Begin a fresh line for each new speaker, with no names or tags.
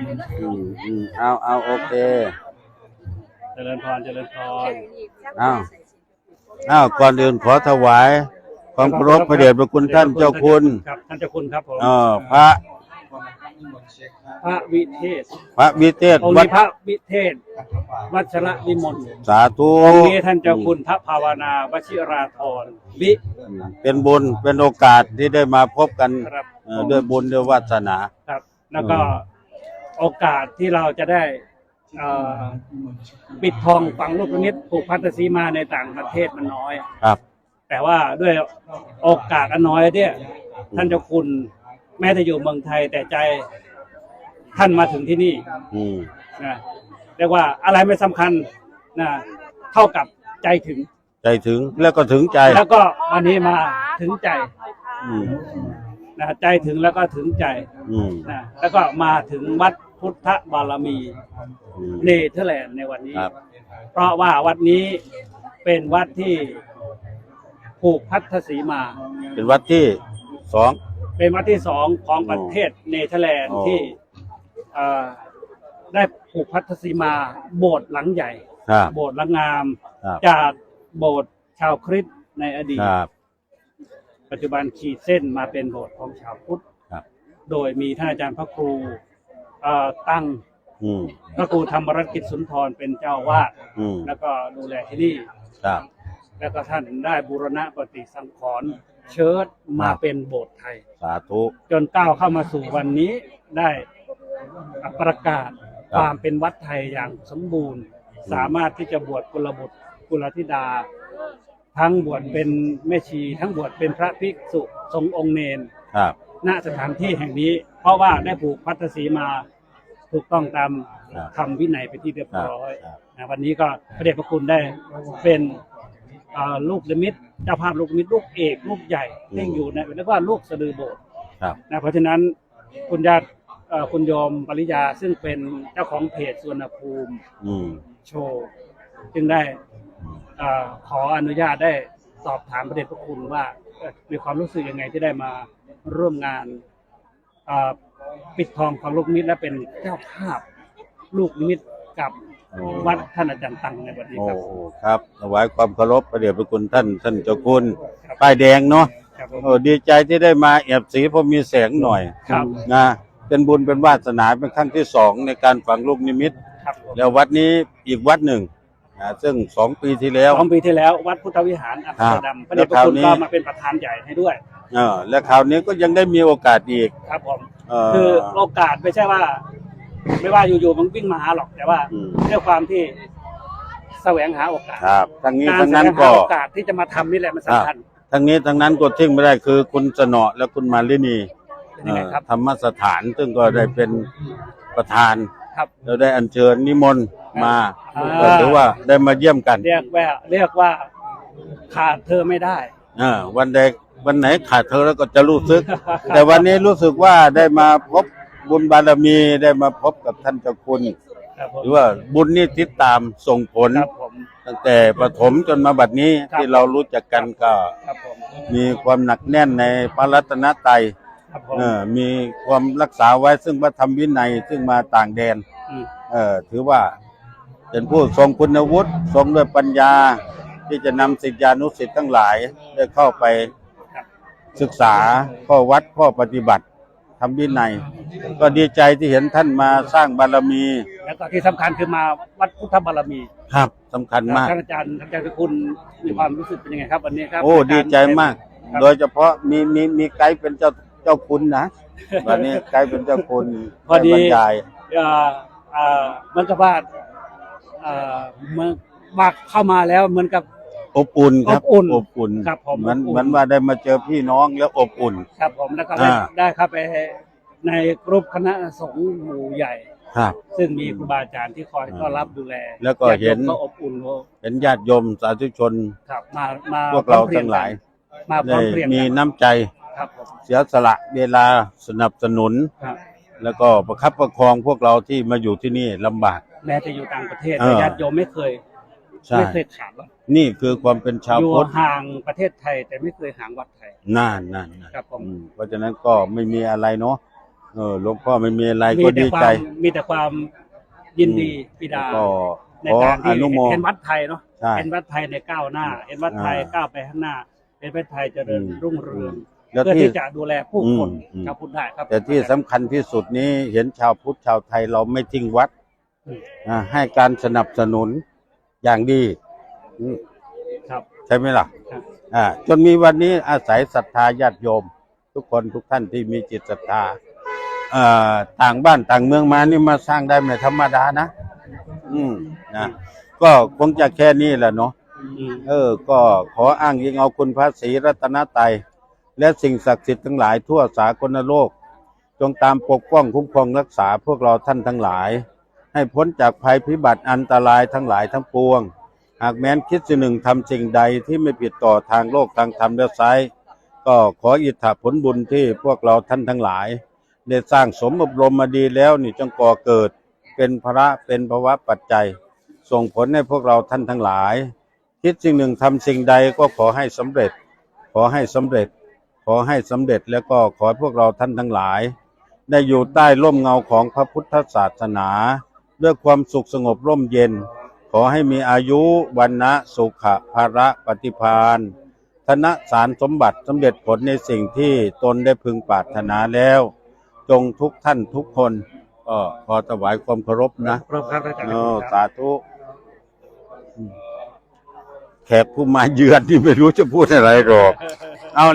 อืมอืมเอาเอาโอเค
เจริญพรเจริญพร
อ้าว อ้าวก่อนอื่นขอถวาย ความเคารพพระเดชพระคุณท่านเจ้าคุณ
ครับท่านเจ้าคุณครับผม
เออพระ
พระวิเทศ
พระวิเทศ
องค์
วัด
นี้พระวิเทศ วัชระวิมล
สาธุ
องค์นี้ท่านเจ้าคุณพระภาวนาวชิราธรวิ
เป็นบุญเป็นโอกาสที่ได้มาพบกัน
ครับ
เอ่อด้วยบุญด้วยวาสนา
ครับ แล้วก็ โอกาสที่เราจะได้เอ่อปิดทองฝังลูกนิมิตผูกพันธสีมาในต่างประเทศมันน้อย
ครับ
แต่ว่าด้วยโอกาสอันน้อยเนี่ย ท่านเจ้าคุณแม้จะอยู่เมืองไทยแต่ใจท่านมาถึงที่นี่
อืม
นะเรียกว่าอะไรไม่สำคัญนะเท่ากับใจถึง
ใจถึงแล้วก็ถึงใจ
แล้วก็วันนี้มาถึงใจ
อืม
นะใจถึงแล้วก็ถึงใจ
อืม
นะแล้วก็มาถึงวัด พุทธบารมี
อืม
เนเธอร์แลนด์ในวันนี้
ครับ
เพราะว่าวัดนี้เป็นวัดที่ผูกพัทธสีมา
เป็นวัดที่สอง
เป็นวัดที่สองของประเทศเนเธอร์แลนด์
อ๋อ
ที่เอ่อได้ผูกพัทธสีมา โบสถ์หลังใหญ่
ครับ
โบสถ์หลังงาม
ครับ
จากโบสถ์ชาวคริสต์ในอดีต
ครับ
ปัจจุบันขีดเส้นมาเป็นโบสถ์ของชาวพุทธ
ครับ
โดยมีท่านอาจารย์พระครู เอ่อตั้ง
อืม
พระครูธรรมรัตน์กิจสุนทรเป็นเจ้าวาด
อืม
แล้วก็ดูแลที่นี่
ครับ
แล้วก็ท่านได้บูรณะปฏิสังขรณ์เชิดมาเป็นโบสถ์ไทย
สาธุ
จนก้าวเข้ามาสู่วันนี้ได้ประกาศ
ครับ
ความเป็นวัดไทยอย่างสมบูรณ์สามารถที่จะบวชกุลบุตรกุลธิดา ทั้งบวชเป็นแม่ชี ทั้งบวชเป็นพระภิกษุสงฆ์องค์เนน
ครับ
ณสถานที่แห่งนี้เพราะว่าได้ผูกพัทธสีมาถูกต้องตาม
ครับ
คำวินัยเป็นที่เรียบร้อย
ครับ
นะวันนี้ก็พระเดชพระคุณได้เป็นเอ่อลูกนิมิตเจ้าภาพลูกนิมิตลูกเอกลูกใหญ่ที่อยู่ในแล้วก็ลูกสะดือโบสถ์
ครับ
นะเพราะฉะนั้นคุณญาติเอ่อคุณโยมปริยาซึ่งเป็นเจ้าของเพจสวนภูมิ
อืม
โชว์จึงได้เอ่อขออนุญาตได้สอบถามพระเดชพระคุณว่าเอ่อมีความรู้สึกยังไงที่ได้มาร่วมงานเอ่อ ปิดทองของลูกนิมิตและเป็นเจ้าภาพลูกนิมิตกับ
โอ้
วัดท่านอาจารย์ตังในวันนี้
โอ้
ครับ
โอ้ครับถวายความเคารพพระเดชพระคุณท่านท่านเจ้าคุณ
ครับ
ป้ายแดงเนาะ
ครับผม
โอ้ดีใจที่ได้มาแอบสีเพราะมีแสงหน่อย
ครับ
นะเป็นบุญเป็นวาสนาเป็นครั้งที่สองในการฝังลูกนิมิต
ครับ
แล้ววัดนี้อีกวัดหนึ่งนะซึ่งสองปีที่แล้ว
สองปีที่แล้ววัดพุทธวิหารอัมสเตอร์ดัมพระเดชพระคุณ
แล้วคราวนี้
ก็มาเป็นประธานใหญ่ให้ด้วย
เออและคราวนี้ก็ยังได้มีโอกาสอีก
ครับผม
เออ
คือโอกาสไม่ใช่ว่า ไม่ว่าอยู่ๆมันวิ่งมาหาหรอกแต่ว่า
อืม
ด้วยความที่แสวงหาโอกาส
ครับทั้งนี้
การ
ทั้ง
แส
นั้น
วงหา
ก็
โอกาสที่จะมาทำนี่แหละมันสำคัญ
ทั้งนี้ทั้งนั้นก็ทิ้งไม่ได้คือคุณสนอและคุณมาลินี
เป็นยังไงครับ
เอ่อธรรมสถานซึ่งก็ได้เป็นประธาน
ครับ
เราได้อัญเชิญนิมนต์มา
อ่า
ก็ถือว่าได้มาเยี่ยมกัน
เรียกว่าเรียกว่าขาดเธอไม่ได้
เออวันใด วันไหนขาดเธอแล้วก็จะรู้สึก แต่วันนี้รู้สึกว่าได้มาพบบุญบารมีได้มาพบกับท่านเจ้าคุณ
ครับผม
หรือว่าบุญนี่ติดตามส่งผล
ครับผม
ตั้งแต่ประถมจนมาบัดนี้
ครับ
ที่เรารู้จักกันก็
ครับผม
มีความหนักแน่นในพระรัตนตรัย
ครับผม
เออมีความรักษาไว้ซึ่งพระธรรมวินัยซึ่งมาต่างแดน
ม
เออถือว่าเป็นผู้ทรงคุณวุฒิทรงด้วยปัญญา ที่จะนำศิษยานุศิษย์ทั้งหลายได้เข้าไป
ครับ
ศึกษาข้อวัดข้อปฏิบัติทำวินัย ก็ดีใจที่เห็นท่านมาสร้างบารมี
แล้วก็ที่สำคัญคือมาวัดพุทธบารมี
ครับสำคัญมาก
ท่านอาจารย์ท่านอาจารย์คุณมีความรู้สึกเป็นยังไงครับวันนี้ครับ
โอ้
ในาร
ดีใจมาก
ครับ
โดยเฉพาะมีมีมีไกด์เป็นเจ้าเจ้าคุณนะวันนี้ไกด์เป็นเจ้าคุณ
พอดี
บรรยาย
เอ่อเอ่อเหมือนกับว่าเอ่อเมื่อมาเข้ามาแล้วเหมือนกับ
อบอุ่นครับ
อบอุ่น
อบอุ่น
ครับผม
เหมือน
อบอุ่น
เหมือนว่าได้มาเจอพี่น้องแล้วอบอุ่น
ครับผมแล้วก็ได้
อ่า
ได้เข้าไปในกรุ๊ปคณะสงฆ์หมู่ใหญ่
ครับ
ซึ่งมีครูบาอาจารย์ที่คอยต้อนรับดูแล
แล้วก็เห็น
ญาติโยมก็อบอุ่นโล
เห็นญาติโยมสาธุชน
ครับมามา
พวกเรา
พอมพย
ทั้งหลาย
กันมาพร้
ได้
อมเพรียง
มี
กัน
น้ำใจ
ครับผม
เสียสละเวลาสนับสนุน
ครับ
แล้วก็ประคับประคองพวกเราที่มาอยู่ที่นี่ลำบาก
แม้จะอยู่ต่างประเทศ
เออ
แต่ญาติโยมไม่เคย
ใช่
ไม่เคยขาดหรอก
นี่คือความเป็นชาว
อยู่
พุทธ
ห่างประเทศไทย แต่ไม่เคยห่างวัดไทย
นานนานนาน
ครับผม
อืมเพราะฉะนั้นก็ไม่มีอะไรเนาะเอเออหลวงพ่อไม่มีอะไร
มี
ก็
แต่
ดี
ควา
ใจ
มมีแต่ความยินดีปิดา
ก็
ใน
ขอ
การ
อ
ที่
นุโมท
เห็นวัดไทยเนาะ
ใช่
เห็นวัดไทยในก้าวหน้าเห็นวัดไทย
อ่า
ก้าวไปข้างหน้าเห็นวัดไทยเจริญ
อืม
รุ่งเรือง
แล้ว
เพื่อ
ที่
ที่จะดูแลผู้คน
อืมอืม
ครับพูดได้ครับ
แต่ที่สำคัญที่สุดนี้เห็นชาวพุทธชาวไทยเราไม่ทิ้งวัด
อืม
อ่าให้การสนับสนุน อย่างดีอืม
ครับ
ใช่ไหมล่ะ
ครับ
อ่าจนมีวันนี้อาศัยศรัทธาญาติโยม ทุกคนทุกท่านที่มีจิตศรัทธาอ่าต่างบ้านต่างเมืองมานี่มาสร้างได้ไม่ธรรมดานะ อืมนะก็คงจะแค่นี้แหละเนาะ
อืม
เออ ก็ขออ้างยิงเอาคุณพระศรีรัตนตรัยและสิ่งศักดิ์สิทธิ์ทั้งหลายทั่วสากลโลก จงตามปกป้องคุ้มครองรักษาพวกเราท่านทั้งหลาย ให้พ้นจากภัยพิบัติอันตรายทั้งหลายทั้งปวง หากแม้นคิดสิ่งหนึ่งทำสิ่งใดที่ไม่ผิดต่อทางโลกทางธรรมและไซก็ขออิทธาผลบุญที่พวกเราท่านทั้งหลายได้สร้างสมอบรมมาดีแล้วนี่จงก่อเกิด เป็นพระเป็นภวะปัจจัย ส่งผลให้พวกเราท่านทั้งหลาย คิดสิ่งหนึ่งทำสิ่งใดก็ขอให้สำเร็จ ขอให้สำเร็จ ขอให้สำเร็จแล้วก็ขอพวกเราท่านทั้งหลาย ได้อยู่ใต้ร่มเงาของพระพุทธศาสนา ด้วยความสุขสงบร่มเย็น ขอให้มีอายุวันนะสุขะภาระปฏิพานธนสารสมบัติสำเร็จผลในสิ่งที่ตนได้พึงปรารถนาแล้ว จงทุกท่านทุกคนก็ขอถวายความเคารพนะ
ครบครับอาจารย์
โอ้
ครับ
สาธุอืมแขกผู้มาเยือนที่ไม่รู้จะพูดอะไรหรอกเอา